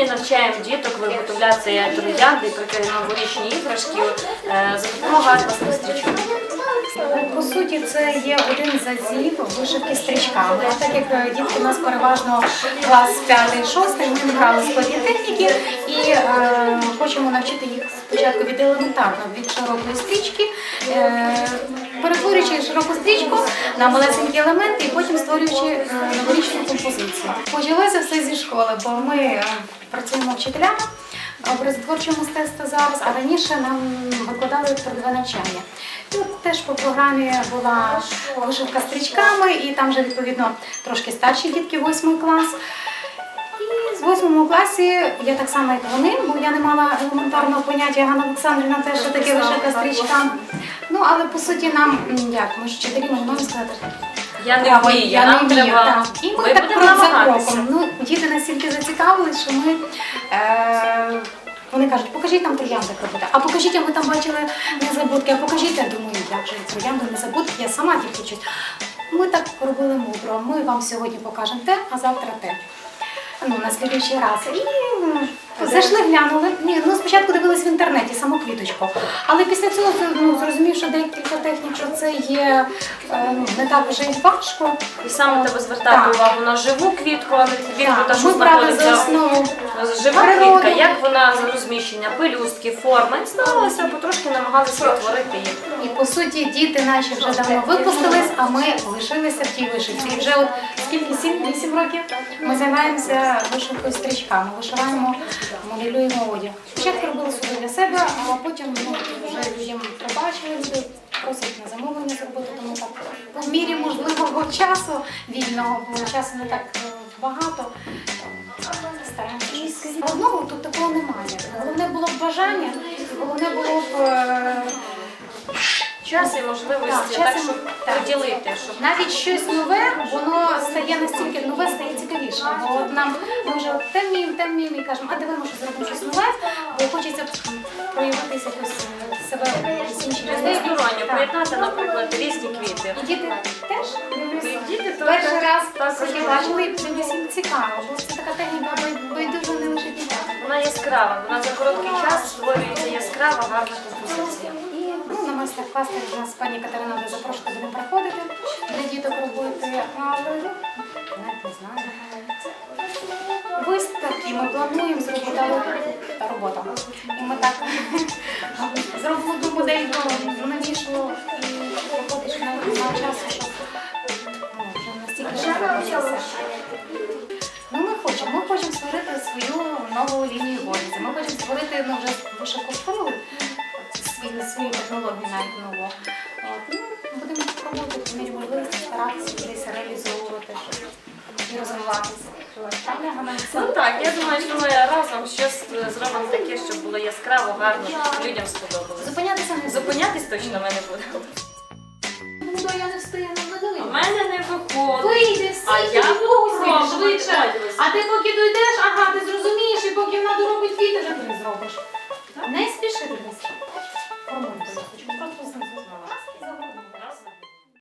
Сьогодні навчаємо діток виготовляти троянди новорічні іграшки е, за допомогою атласних стрічок. По суті, це є один з азів вишивки стрічками. Так як е, дітки у нас переважно клас 5-6, ми не брали складні техніки і е, хочемо навчити їх спочатку від елементарно, від широкої стрічки, е, перетворюючи широку стрічку на малесенькі елементи і потім створюючи е, новорічну композицію. Почалося все зі школи, бо ми е, працюємо вчителями образотворчого мистецтва зараз, а раніше нам викладали трудове навчання. І от теж по програмі була вишивка стрічками, і там вже відповідно трошки старші дітки, восьмий клас. І з восьмому класі я так само, як вони, бо я не мала елементарного поняття Ганна Олександрівна теж що таке вишивка стрічками. Ну але по суті нам як ми ж вчителі, можемо сказати. Я не вмію, я не нам вмію, треба. І ми, Ми так кроком. Зацікавились, що ми. Е- вони кажуть, покажіть нам троянди робити. А покажіть, а ми там бачили незабудки, а покажіть, я думаю, як же троянди незабудки, я сама тільки чуть. Ми так робили мудро. Ми вам сьогодні покажемо те, а завтра те. Ну, на слідуючий раз. І зайшли, глянули. Ні, ну спочатку дивились в інтернеті саму квіточку. Але після цього ну, зрозумів, що декілька технік, що це є е, ну, не так вже й важко. І саме треба звертати Так. увагу на живу квітку, а не квітку, та що ми брали за знаходиться. основу Жива квітка, як вона розміщення, пелюстки, форми. І старалися, потрошки намагалися відтворити їх. І по суті діти наші вже давно випустились, а ми лишилися в тій вишивці. І вже от скільки 7-8 років ми займаємося вишивкою стрічками, вишиваємо, моделюємо одяг. Спочатку робили суди для себе, а потім ну, вже людям пробачили, просять на замовлення зробити, тому так по мірі можливого часу вільного, бо часу не так е, багато. Стараємося. Одного тут такого немає. Головне було б бажання, головне було б. е, Час і можливості, Так, так, щоб так. поділити, щоб Навіть щось нове, воно стає настільки нове, стає цікавіше. Бо от нам ми вже от те вміємо, те вміємо і кажемо, а давай може зробимо щось нове, бо хочеться проявитися якось е, себе з інших людей. різносторонньо Так. поєднати, наприклад, різні квіти. І діти теж І діти то перший так- раз також таке бачили, і їм цікаво, бо це така яскрава, вона за короткий час створюється яскрава, гарна композиція. І ну, на майстер-клас теж у нас пані Катерина буде запрошувати будемо приходити для діток робити, але ну, навіть не знаю. Виставки ми плануємо зробити робота. І ми так зробимо одну модель до навішло і виходить що на, часу, що ну, вже настільки нову лінію одязу. Ми хочемо створити ну, вже вишивку свою, свою технологію навіть нову. От, ну, будемо пробувати мірі можливості старатися десь реалізовувати і розвиватися. Ну так, я думаю, що ми разом щось зробимо таке, щоб було яскраво, гарно, людям сподобалось. Зупинятися не Зупинятись точно ми не будемо. Ну, я не встаю на У мене не виходить. Вийди, всі А я. А ти поки дійдеш, ага, ти зрозумієш, і поки вона доробить, ти вже ти не зробиш.